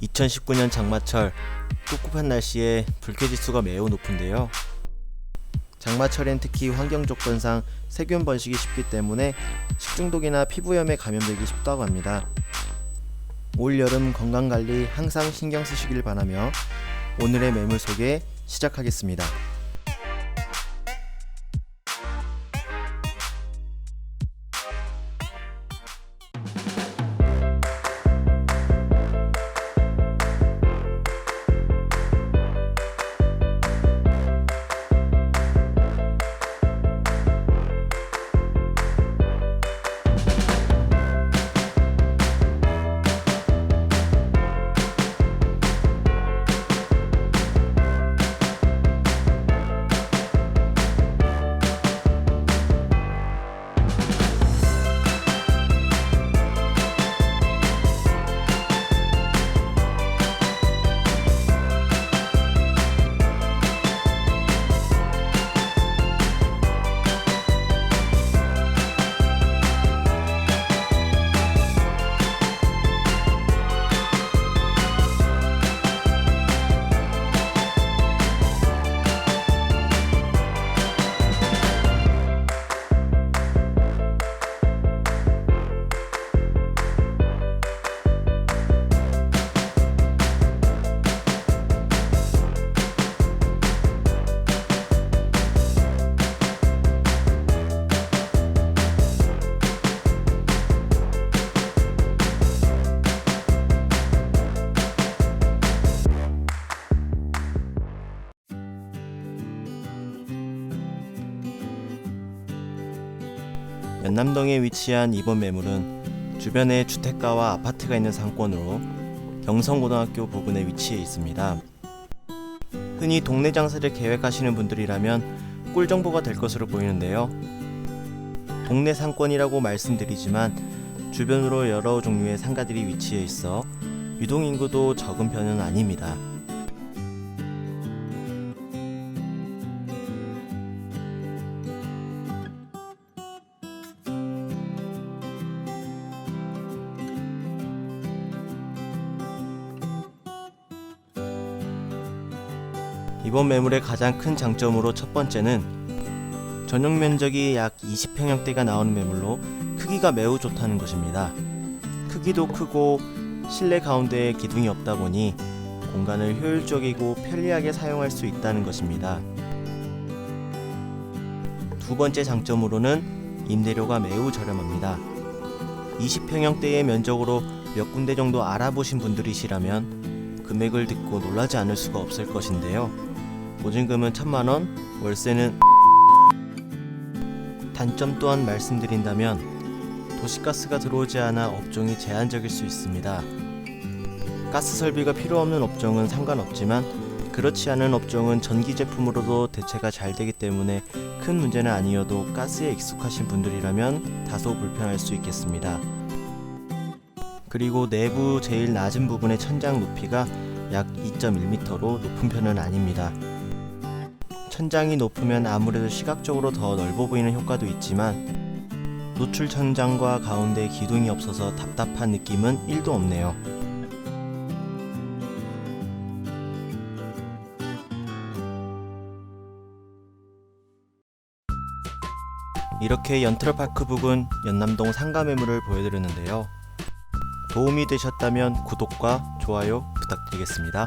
2019년 장마철 꿉꿉한 날씨에 불쾌지수가 매우 높은데요. 장마철엔 특히 환경 조건상 세균 번식이 쉽기 때문에 식중독이나 피부염에 감염되기 쉽다고 합니다. 올 여름 건강 관리 항상 신경 쓰시길 바라며 오늘의 매물 소개 시작하겠습니다. 연남동에 위치한 이번 매물은 주변에 주택가와 아파트가 있는 상권으로 경성고등학교 부근에 위치해 있습니다. 흔히 동네 장사를 계획하시는 분들이라면 꿀 정보가 될 것으로 보이는데요. 동네 상권이라고 말씀드리지만 주변으로 여러 종류의 상가들이 위치해 있어 유동 인구도 적은 편은 아닙니다. 이번 매물의 가장 큰 장점으로 첫 번째는 전용 면적이 약 20평형대가 나오는 매물로 크기가 매우 좋다는 것입니다. 크기도 크고 실내 가운데에 기둥이 없다 보니 공간을 효율적이고 편리하게 사용할 수 있다는 것입니다. 두 번째 장점으로는 임대료가 매우 저렴합니다. 20평형대의 면적으로 몇 군데 정도 알아보신 분들이시라면 금액을 듣고 놀라지 않을 수가 없을 것인데요. 보증금은 천만 원, 월세는 단점 또한 말씀드린다면 도시가스가 들어오지 않아 업종이 제한적일 수 있습니다. 가스 설비가 필요 없는 업종은 상관없지만 그렇지 않은 업종은 전기 제품으로도 대체가 잘 되기 때문에 큰 문제는 아니어도 가스에 익숙하신 분들이라면 다소 불편할 수 있겠습니다. 그리고 내부 제일 낮은 부분의 천장 높이가 약 2.1m로 높은 편은 아닙니다. 천장이 높으면 아무래도 시각적으로 더 넓어 보이는 효과도 있지만 노출 천장과 가운데 기둥이 없어서 답답한 느낌은 1도 없네요. 이렇게 연트럴파크 부근 연남동 상가 매물을 보여드렸는데요. 도움이 되셨다면 구독과 좋아요 부탁드리겠습니다.